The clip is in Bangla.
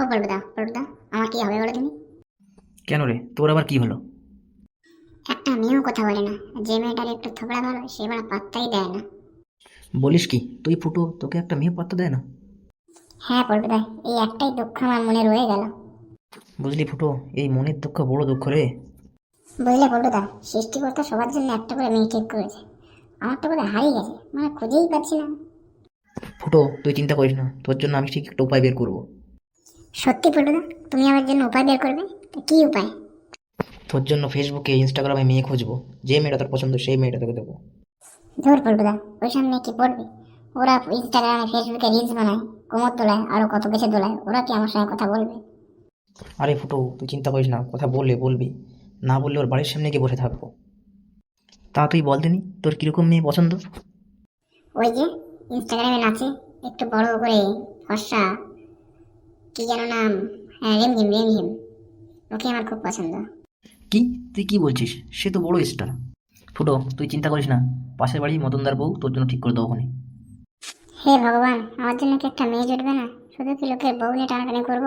ও পল্টুদা পল্টুদা আমার কি হবে বলো তুমি? কেন রে? তোর আবার কি হলো? একটা মেয়েও কথা বলে না। যে মেয়েটার একটু থোবড়া ভালো সে মানে পাত্তাই দেয় না। বলিস কি তুই ফুটো তোকে একটা মেয়ে পাত্তা দেয় না? হ্যাঁ পল্টুদা এই একটাই দুঃখ আমার মনে রয়ে গেল। বুঝলি ফুটো এই মনের দুঃখ বড় দুঃখ রে। বুঝলে পল্টুদা সৃষ্টিকর্তা সবার জন্য একটা করে মেয়ে ঠিক করেছে। আমারটা করে হারিয়ে গেছে মানে খুঁজেই পাচ্ছি না। ফুটো তুই চিন্তা করিস না তোর জন্য আমি ঠিক একটা উপায় বের করব। সত্যি পল্টুদা তুমি আমার জন্য উপায় বের করবে? তা কি উপায়? তোর জন্য ফেসবুকে ইনস্টাগ্রামে মেয়ে খুঁজবো। যে মেয়েটা তোর পছন্দ সেই মেয়েটা তোকে দেবো। ধর পল্টুদা ওই সামনে কি পড়বে? ওরা ইনস্টাগ্রামে ফেসবুকে রিলস বানায় কোমর তোলায় আরও কত কিছু তোলায় ওরা কি আমার সঙ্গে কথা বলবে? আরে ফুটো তুই চিন্তা করিস না কথা বললে বলবি। না বললে ওর বাড়ির সামনে গিয়ে বসে থাকব। তা তুই বল দিনি তোর কীরকম মেয়ে পছন্দ? ওই যে ইনস্টাগ্রামে নাচে একটু বড় করে ফর্সা কি যেন নাম? হ্যাঁ রিমঝিম রিমঝিম। ওকে আমার খুব পছন্দ। কি? তুই কি বলছিস? সে তো বড় স্টার ফুটো তুই চিন্তা করিস না। পাশের বাড়ি মদনদার বউ তোর জন্য ঠিক করে দেবো ওখানে। হে ভগবান আমার জন্য কি একটা মেয়ে জুটবে না? শুধু কি লোকের বউ নিয়ে টানাটানি করব?